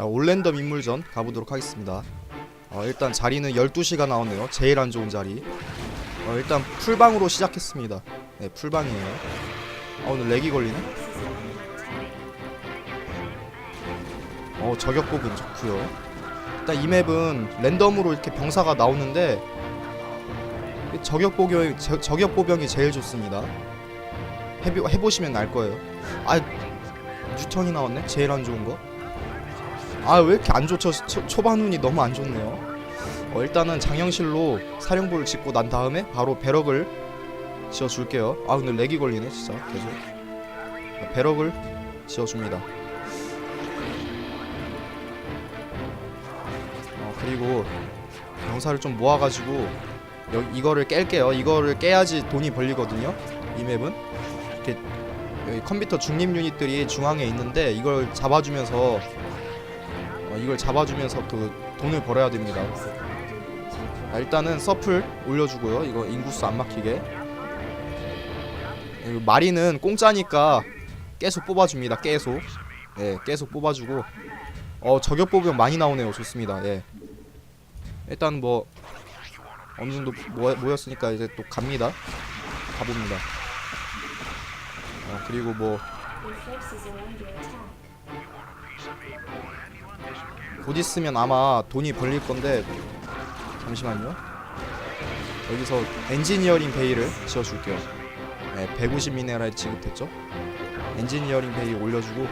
자 올랜덤 인물전 가보도록 하겠습니다. 어, 일단 자리는 12시가 나오네요. 제일 안 좋은 자리. 어, 일단 풀방으로 시작했습니다. 네 풀방이에요. 아 오늘 렉이 걸리네? 어 저격 부분 좋고요. 일단 이 맵은 랜덤으로 이렇게 병사가 나오는데 이 저격 보병이 저, 저격 보병이 제일 좋습니다. 해비, 해보시면 알 거예요. 아 뉴턴이 나왔네? 제일 안 좋은 거 아 왜 이렇게 안 좋죠? 초, 초반 운이 너무 안 좋네요. 어, 일단은 장영실로 사령부를 짓고 난 다음에 바로 배럭을 지어줄게요. 아 근데 렉이 걸리네 진짜. 계속. 어, 배럭을 지어줍니다. 어 그리고 병사를 좀 모아가지고 여기 이거를 깰게요. 이거를 깨야지 돈이 벌리거든요 이 맵은. 이렇게 여기 컴퓨터 중립 유닛들이 중앙에 있는데 이걸 잡아주면서 어, 이걸 잡아주면서 그 돈을 벌어야 됩니다. 아, 일단은 서플 올려주고요. 이거 인구수 안 막히게. 마리는 공짜니까 계속 뽑아줍니다. 계속. 예, 계속 뽑아주고. 어 저격 보병 많이 나오네요. 좋습니다. 예. 일단 뭐 어느 정도 모여, 모였으니까 이제 또 갑니다. 가봅니다. 어, 그리고 뭐 곧 있으면 아마 돈이 벌릴 건데 잠시만요. 여기서 엔지니어링 베이를 지어줄게요. 네, 150 미네랄 지급했죠. 엔지니어링 베이 올려주고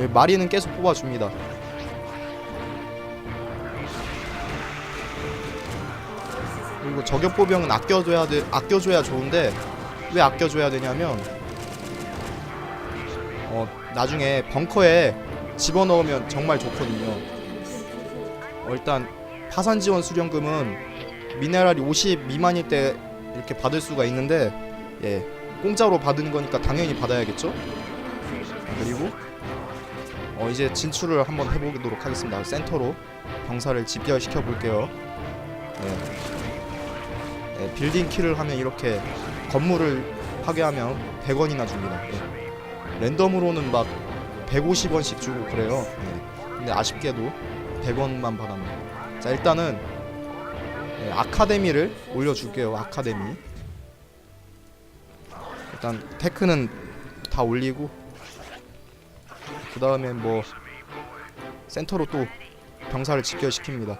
여기 마리는 계속 뽑아줍니다. 그리고 저격 보병은 아껴줘야 돼, 아껴줘야 좋은데 왜 아껴줘야 되냐면 어 나중에 벙커에 집어넣으면 정말 좋거든요. 어, 일단 파산 지원 수령금은 미네랄이 50 미만일 때 이렇게 받을 수가 있는데 예 공짜로 받은 거니까 당연히 받아야겠죠. 그리고 어 이제 진출을 한번 해보도록 하겠습니다. 센터로 병사를 집결시켜 볼게요. 예. 예, 빌딩 키를 하면 이렇게 건물을 파괴하면 100원이나 줍니다. 예. 랜덤으로는 막 150원씩 주고 그래요. 예. 근데 아쉽게도 100원만 받았네. 자 일단은 예, 아카데미를 올려줄게요. 아카데미. 일단 테크는 다 올리고 그 다음에 뭐 센터로 또 병사를 집결시킵니다.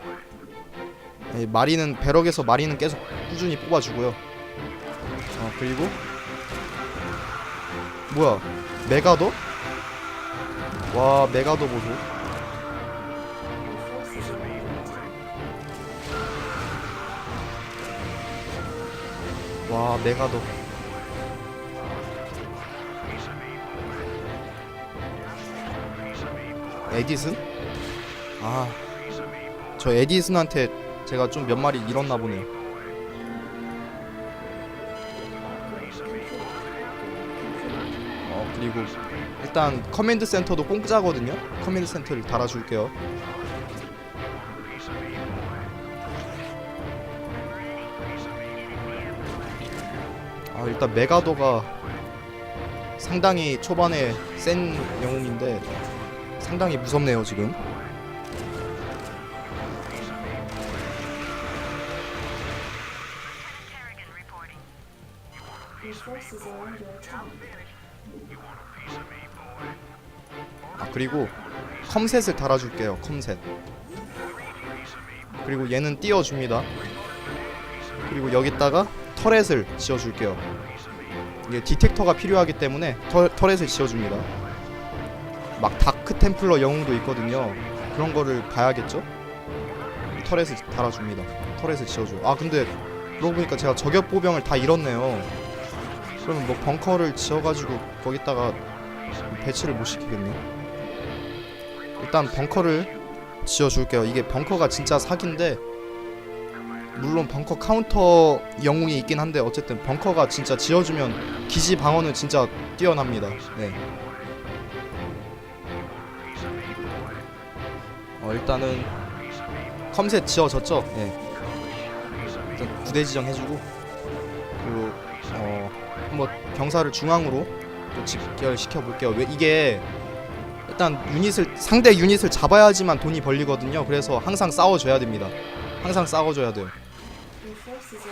예, 마리는 배럭에서 마리는 계속 꾸준히 뽑아주고요. 어 그리고 뭐야 메가더? 와 메가더 보소. 와 메가더. 에디슨? 아, 저 에디슨한테 제가 좀 몇 마리 잃었나 보네요. 어 그리고 일단 커맨드 센터도 공짜거든요. 커맨드 센터를 달아줄게요. 아 일단 메가도가 상당히 초반에 센 영웅인데 상당히 무섭네요 지금. 아 그리고 컴셋을 달아줄게요 컴셋 그리고 얘는 띄워줍니다 그리고 여기다가 터렛을 지어줄게요. 이게 디텍터가 필요하기 때문에 터, 터렛을 지어줍니다. 막 다크 템플러 영웅도 있거든요. 그런 거를 봐야겠죠? 터렛을 달아줍니다. 터렛을 지어줘. 아 근데 그러고 보니까 제가 저격 보병을 다 잃었네요. 그러면 뭐 벙커를 지어가지고 거기다가 배치를 못 시키겠네. 일단 벙커를 지어줄게요. 이게 벙커가 진짜 사기인데 물론 벙커 카운터 영웅이 있긴 한데 어쨌든 벙커가 진짜 지어주면 기지 방어는 진짜 뛰어납니다. 네. 어 일단은 컴셋 지어졌죠. 네. 일단 부대 지정 해주고 그리고 어 한번 병사를 중앙으로 또 집결시켜 볼게요. 왜 이게 일단 유닛을 상대 유닛을 잡아야지만 돈이 벌리거든요. 그래서 항상 싸워줘야 됩니다. 항상 싸워줘야 돼요.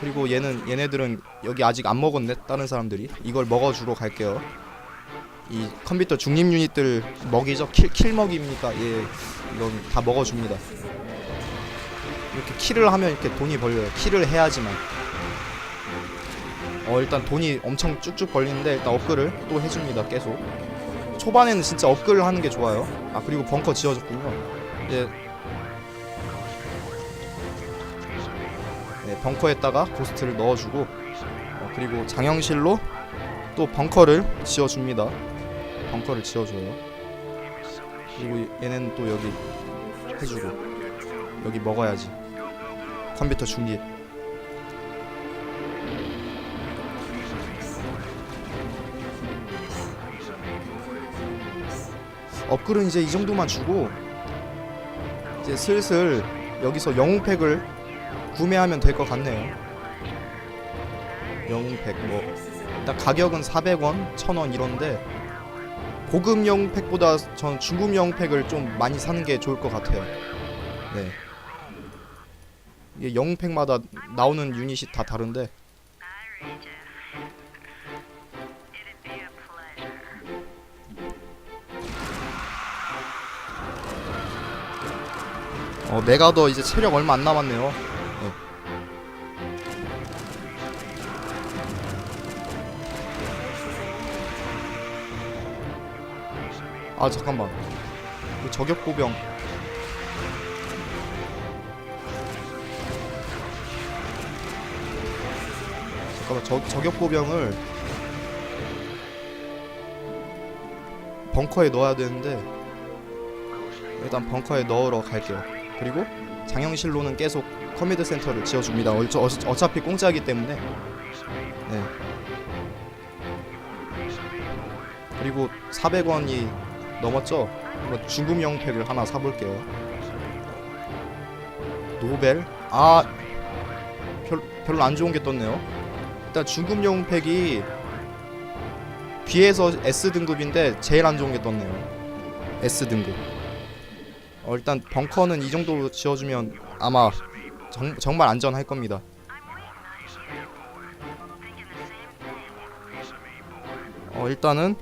그리고 얘는 얘네들은 여기 아직 안 먹었네. 다른 사람들이 이걸 먹어주러 갈게요. 이 컴퓨터 중립 유닛들 먹이죠. 킬, 킬 먹입니까? 예, 이건 다 먹어줍니다. 이렇게 킬을 하면 이렇게 돈이 벌려요. 킬을 해야지만. 어 일단 돈이 엄청 쭉쭉 벌리는데 일단 업글을 또 해줍니다. 계속. 초반에는 진짜 업글을 하는 게 좋아요. 아 그리고 벙커 지어졌군요. 예. 네, 벙커에다가 고스트를 넣어주고 어, 그리고 장영실로 또 벙커를 지어줍니다. 벙커를 지어줘요. 그리고 얘는 또 여기 해주고 여기 먹어야지. 컴퓨터 중립. 업글은 이제 이 정도만 주고 이제 슬슬 여기서 영웅팩을 구매하면 될 것 같네요. 영웅팩 뭐 일단 가격은 400원, 1000원 이런데 고급 영웅팩보다 전 중급 영웅팩을 좀 많이 사는 게 좋을 것 같아요. 네. 이게 영웅팩마다 나오는 유닛이 다 다른데 어 메가더 이제 체력 얼마 안 남았네요. 아 잠깐만. 그 저격 보병. 잠깐만 저, 저격 보병을 벙커에 넣어야 되는데 일단 벙커에 넣으러 갈게요. 그리고 장영실로는 계속 커미드 센터를 지어줍니다. 어, 어, 어차피 공짜기 때문에. 네. 그리고 400원이 넘었죠? 한번 중급 영웅팩을 하나 사볼게요. 노벨? 아, 별, 별로 안 좋은 게 떴네요. 일단 중급 영웅팩이 B에서 S 등급인데 제일 안 좋은 게 떴네요. S 등급. 어, 일단 벙커는 이 정도로 지어주면 아마 정, 정말 안전할 겁니다. 어, 일단은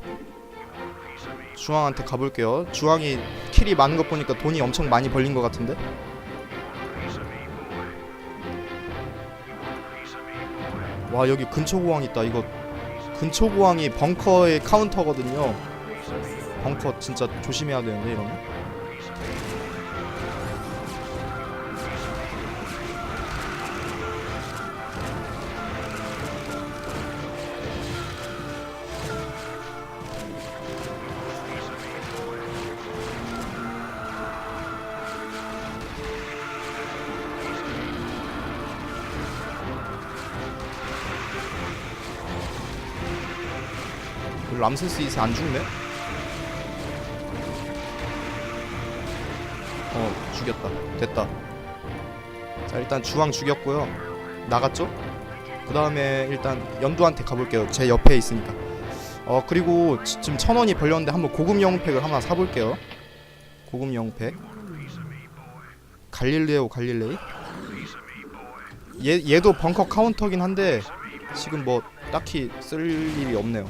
주황한테 가볼게요. 주황이 킬이 많은 것 보니까 돈이 엄청 많이 벌린 것 같은데. 와 여기 근초고왕 있다. 이거 근초고왕이 벙커의 카운터거든요. 벙커 진짜 조심해야 되는데 이러면. 람세스 이세 안 죽네? 어 죽였다. 됐다. 자 일단 주황 죽였고요. 나갔죠? 그 다음에 일단 연두한테 가볼게요. 제 옆에 있으니까. 어 그리고 지- 지금 천 원이 벌렸는데 한번 고급 영웅팩을 하나 사볼게요. 고급 영웅팩. 갈릴레오 갈릴레이. 얘, 얘도 벙커 카운터긴 한데 지금 뭐 딱히 쓸 일이 없네요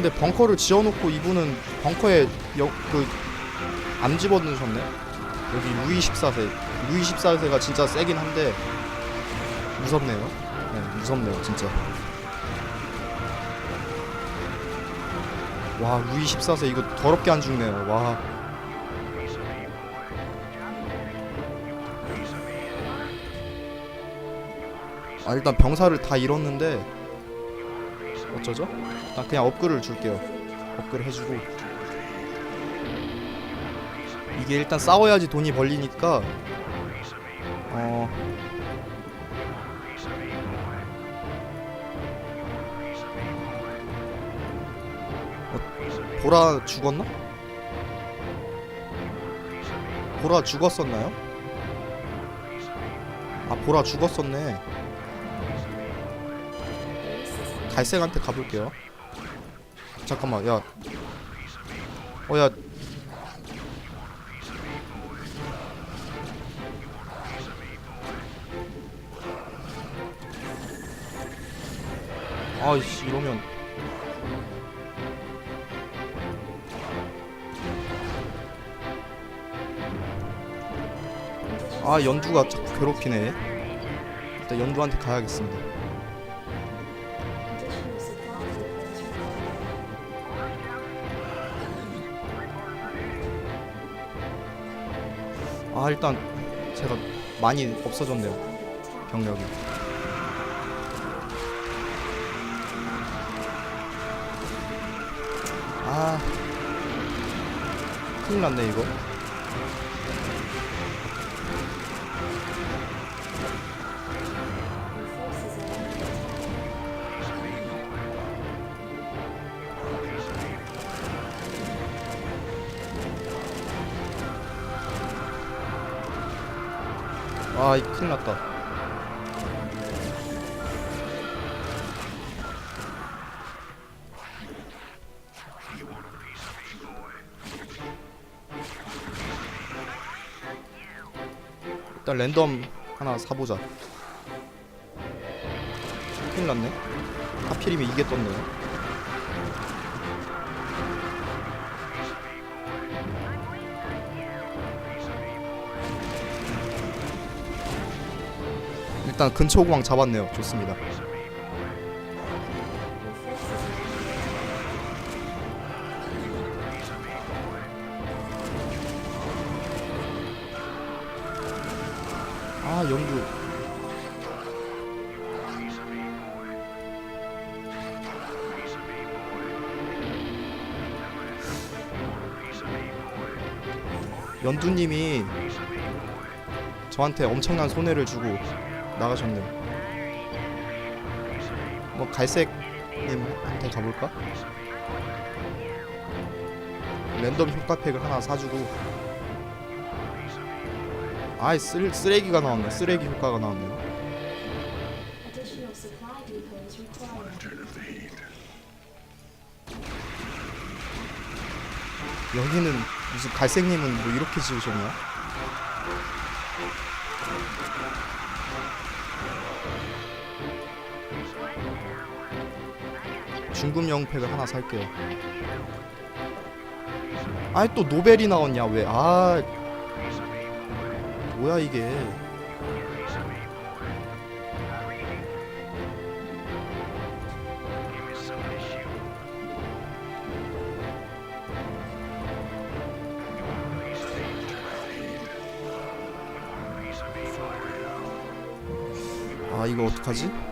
근데 벙커를 지어놓고 이분은 벙커에 그안 집어넣으셨네. 여기 루이 14세. 루이 14세가 진짜 세긴 한데 무섭네요. 네, 무섭네요, 진짜. 와, 루이 14세 이거 더럽게 안 죽네요. 와. 아, 일단 병사를 다 잃었는데 어쩌죠? 나 그냥 업글을 줄게요. 업글 해주고 이게 일단 싸워야지 돈이 벌리니까 어 어, 보라 죽었나? 보라 죽었었나요? 아 보라 죽었었네. 갈색한테 가볼게요. 잠깐만, 야. 어, 야. 아이씨, 이러면. 아, 연두가 자꾸 괴롭히네. 일단 연두한테 가야겠습니다. 아 일단 제가 많이 없어졌네요. 병력이 아 큰일 났네 이거 아 이 큰일 났다. 일단 랜덤 하나 사보자. 큰일 났네. 하필이면 이게 떴네요 일단 근처 공항 잡았네요 좋습니다. 아 연두 연두님이 저한테 엄청난 손해를 주고 나가셨네요. 뭐 갈색님한테 가볼까? 랜덤 효과팩을 하나 사주고 아이 쓰, 쓰레기가 나왔네 쓰레기 효과가 나왔네요. 여기는 무슨 갈색님은 뭐 이렇게 지으셨냐? 중급 영웅팩을 하나 살게요. 아이 또 노벨이 나왔냐 왜? 아 뭐야 이게? 아 이거 어떡하지?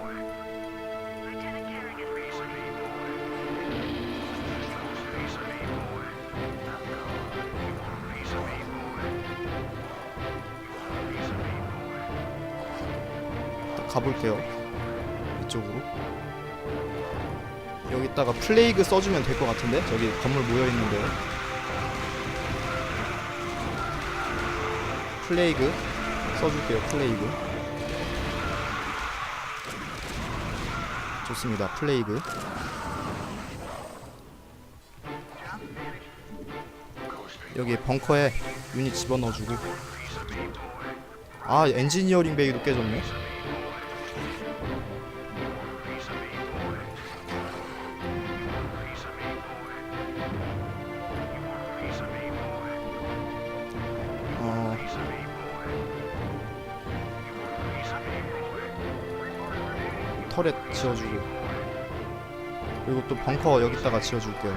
가볼게요. 이쪽으로. 여기다가 플레이그 써주면 될 것 같은데? 저기 건물 모여 있는데 플레이그. 써줄게요 플레이그. 좋습니다 플레이그. 여기 벙커에 유닛 집어넣어주고. 아 엔지니어링 베이도 깨졌네 터렛 지어주고. 그리고 또 벙커 여기다가 지어줄게요.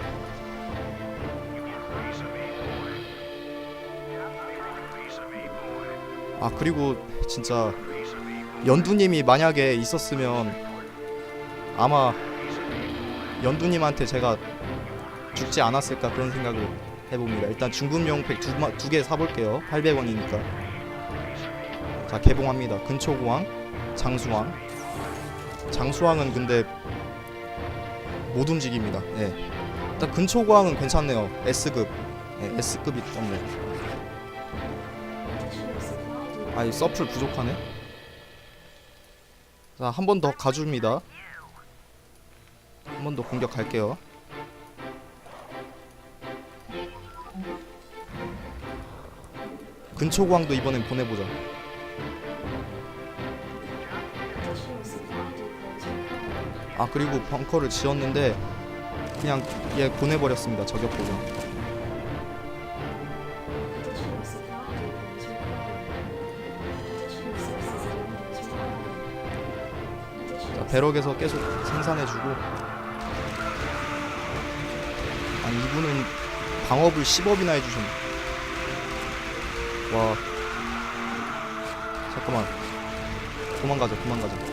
아 그리고 진짜 연두님이 만약에 있었으면 아마 연두님한테 제가 죽지 않았을까 그런 생각을 해봅니다. 일단 중급용 팩 두 개 사볼게요. 800원이니까. 자 개봉합니다. 근초공항 장수왕 장수왕은 근데 못 움직입니다. 예. 일단 근초고항은 괜찮네요. S급. 예, S급이 떴네. 아, 이 서플 부족하네. 자, 한 번 더 가줍니다. 한 번 더 공격할게요. 근초광도 이번엔 보내보자. 아 그리고 벙커를 지었는데 그냥 얘 보내버렸습니다. 저격 보고. 자, 배럭에서 계속 생산해주고. 아니 이분은 방업을 10업이나 해주셨네. 와. 잠깐만. 도망가자, 도망가자.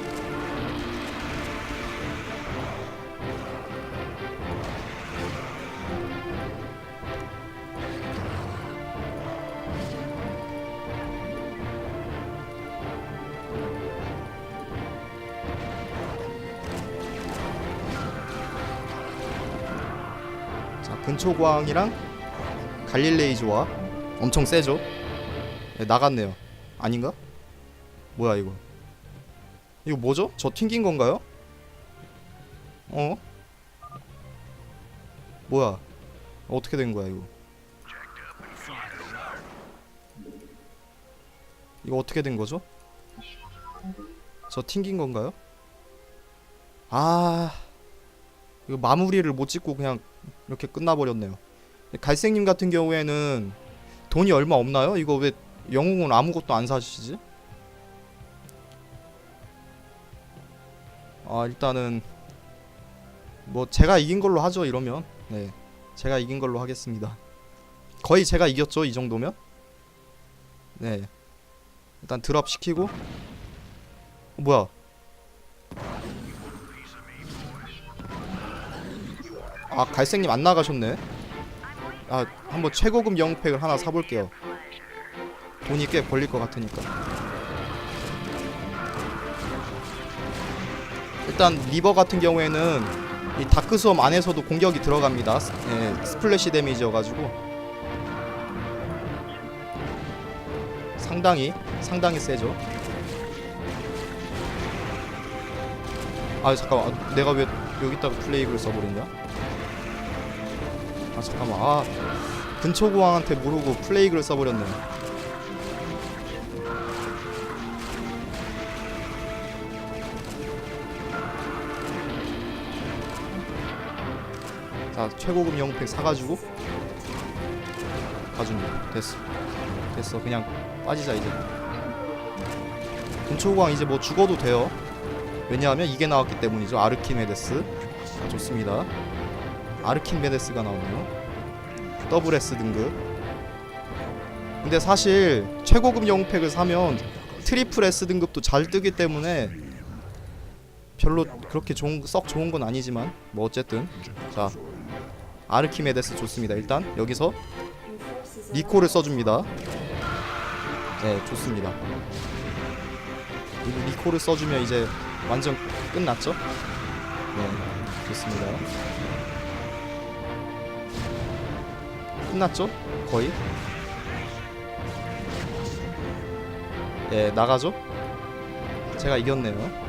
근초광이랑 갈릴레이 조화 엄청 세죠? 네, 나갔네요. 아닌가? 뭐야 이거? 이거 뭐죠? 저 튕긴 건가요? 어? 뭐야? 어떻게 된 거야 이거? 이거 어떻게 된 거죠? 저 튕긴 건가요? 아 이거 마무리를 못 짓고 그냥 이렇게 끝나버렸네요. 갈색님 같은 경우에는 돈이 얼마 없나요? 이거 왜 영웅은 아무것도 안 사시지? 아 일단은 뭐 제가 이긴 걸로 하죠 이러면 네 제가 이긴 걸로 하겠습니다. 거의 제가 이겼죠 이 정도면 네 일단 드랍 시키고 어, 뭐야 아 갈색님 안 나가셨네. 아 한번 최고급 영웅팩을 하나 사볼게요. 돈이 꽤 벌릴 것 같으니까. 일단 리버 같은 경우에는 이 다크수엄 안에서도 공격이 들어갑니다. 스- 예, 스플래시 데미지여가지고. 상당히 상당히 세죠. 아 잠깐만. 아, 내가 왜 여기다가 플레이그를 써버렸냐 아 잠깐만. 아 근초고왕한테 모르고 플레이그를 써버렸네. 자 최고급 영웅팩 사가지고 가줍니다 됐어. 됐어. 그냥 빠지자 이제. 근초고왕 이제 뭐 죽어도 돼요. 왜냐하면 이게 나왔기 때문이죠. 아르키메데스. 자, 좋습니다 아르킨메데스가 나오네요. 더블 S 등급. 근데 사실 최고급 영웅팩을 사면 트리플 S 등급도 잘 뜨기 때문에 별로 그렇게 좋은 썩 좋은 건 아니지만 뭐 어쨌든. 자 아르키메데스 좋습니다. 일단 여기서 니코를 써줍니다. 네 좋습니다. 그리고 니코를 써주면 이제 완전 끝났죠? 네 좋습니다 끝났죠? 거의? 예 나가죠? 제가 이겼네요